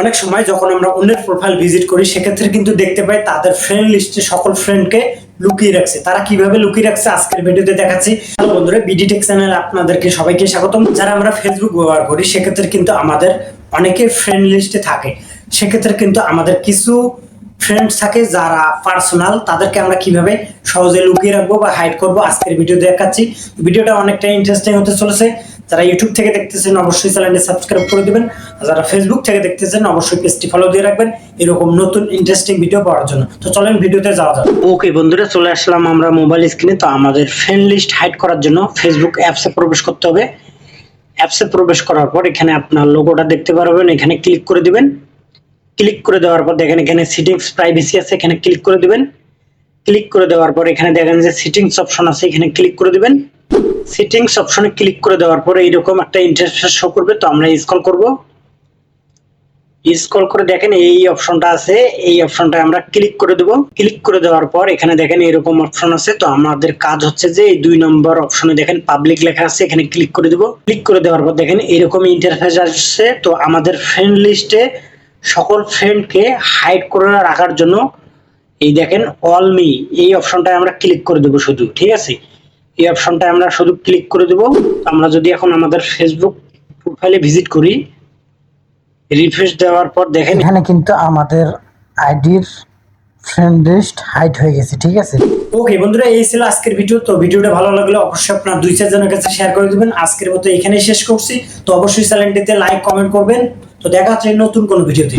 অনেক সময় যখন আমরা অন্যের প্রোফাইল ভিজিট করি, সেক্ষেত্রে কিন্তু দেখতে পাই তাদের ফ্রেন্ড লিস্টে সকল ফ্রেন্ডকে লুকিয়ে রাখছে। তারা কীভাবে লুকিয়ে রাখছে আজকের ভিডিওতে দেখাচ্ছি। হ্যালো বন্ধুরা বিডিটেক চ্যানেল আপনাদেরকে সবাইকে স্বাগতম। যারা আমরা ফেসবুক ব্যবহার করি, সেক্ষেত্রে কিন্তু আমাদের অনেকে ফ্রেন্ড লিস্টে থাকে। সেক্ষেত্রে কিন্তু আমাদের কিছু ফ্রেন্ডস থাকে যারা পার্সোনাল তাদেরকে আমরা কীভাবে সহজে লুকিয়ে রাখব বা হাইড করব আজকের ভিডিও দেখাচ্ছি। ভিডিওটা অনেকটা ইন্টারেস্টিং হতে চলেছে। যারা ইউটিউব থেকে দেখতেছেন, অবশ্যই চ্যানেলটি সাবস্ক্রাইব করে দিবেন। যারা ফেসবুক থেকে দেখতেছেন, অবশ্যই পেজটি ফলো দিয়ে রাখবেন। এরকম নতুন ইন্টারেস্টিং ভিডিও পাওয়ার জন্য। তো চলেন ভিডিওতে যাওয়া যাক। ওকে বন্ধুরা, চলে আসলাম আমরা মোবাইল স্ক্রিনে তো আমাদের ফ্রেন্ড লিস্ট হাইড করার জন্য ফেসবুক অ্যাপসে প্রবেশ করতে হবে। অ্যাপসে প্রবেশ করার পর এখানে আপনার লোগোটা দেখতে পারবেন। এখানে ক্লিক করে দিবেন। ক্লিক করে দেওয়ার পর দেখেন এখানে সিটিংস প্রাইভেসি আছে, এখানে ক্লিক করে দিবেন। ক্লিক করে দেওয়ার পর এখানে দেখেন যে সিটিংস অপশন আছে, এখানে ক্লিক করে দিবেন। সিটিংস অপশনে ক্লিক করে দেওয়ার পরে এইরকম একটা ইন্টারফেস শো করবে, তো আমরা স্ক্রল করব। স্ক্রল করে দেখেন এই অপশনটা আছে, এই অপশনটা আমরা ক্লিক করে দেব। ক্লিক করে দেওয়ার পর এখানে দেখেন এরকম অপশন আছে, তো আমাদের কাজ হচ্ছে যে এই দুই নম্বর অপশনে দেখেন পাবলিক লেখা আছে, এখানে ক্লিক করে দেব। ক্লিক করে দেওয়ার পর দেখেন এরকম ইন্টারফেস আসছে, তো আমাদের ফ্রেন্ড লিস্টে সকল ফ্রেন্ডকে হাইড করে রাখার জন্য এই দেখেন অল মি এই অপশনটায় আমরা ক্লিক করে দেবো শুধু, ঠিক আছে? এই অপশনটায় আমরা শুধু ক্লিক করে দেবো। আমরা যদি এখন আমাদের ফেসবুক প্রোফাইলে ভিজিট করি রিফ্রেশ দেওয়ার পর দেখেন এখানে কিন্তু আমাদের আইডির ফ্রেন্ড লিস্ট হাইড হয়ে গেছে ঠিক আছে? ওকে বন্ধুরা এই ছিল আজকের ভিডিও তো ভিডিওটা ভালো লাগলে অবশ্যই আপনার দুই চার জনের কাছে শেয়ার করে দিবেন। আজকের মতো এখানেই শেষ করছি। তো অবশ্যই চ্যানেলটিতে লাইক কমেন্ট করবেন। তো দেখা হচ্ছে নতুন কোনো ভিডিওতে